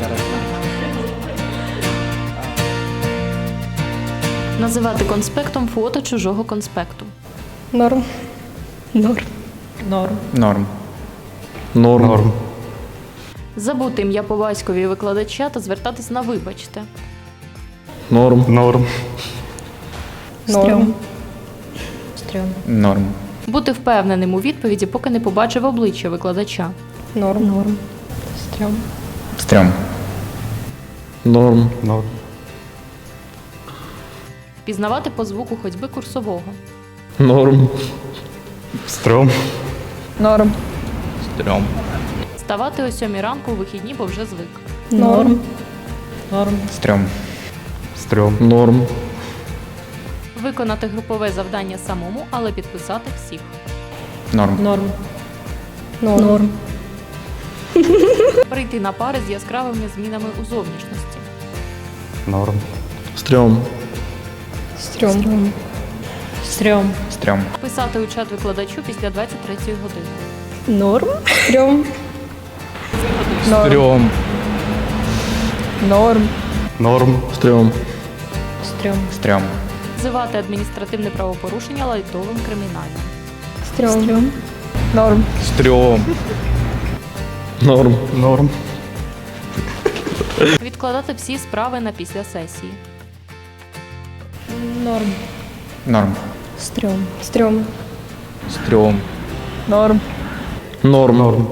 зараз. Називати конспектом фото чужого конспекту. Норм. Норм. Норм. Норм. Норм. Норм. Забути ім'я по батькові викладача та звертатись на вибачте. Норм. Норм. Норм. Стрьом. Норм. Бути впевненим у відповіді, поки не побачив обличчя викладача. Норм. Норм. Стрьом. Стрьом. Норм. Норм. Пізнавати по звуку ходьби курсового. Норм. Стрьом. Норм. Стрьом. Ставати о сьомій ранку у вихідні, бо вже звик. Норм. Норм. Стрьом. Стрьом. Норм. Виконати групове завдання самому, але підписати всіх. Норм. Норм. Норм. Прийти на пари з яскравими змінами у зовнішності. Норм. Стрьом. Стрьом. Стрьом. Стрьом. Писати у чат викладачу після 23 години. Норм. Стрьом. Стрьом. Норм. Норм. Стрьом. Стрьом. Стрьом. Називати адміністративне правопорушення лайтовим кримінальним. Стрьом. Норм. Стрьом. Норм. Норм. Відкладати всі справи на після сесії. Норм. Норм. Стрьом. Стрьом. Стрьом. Норм. Норм. Норм.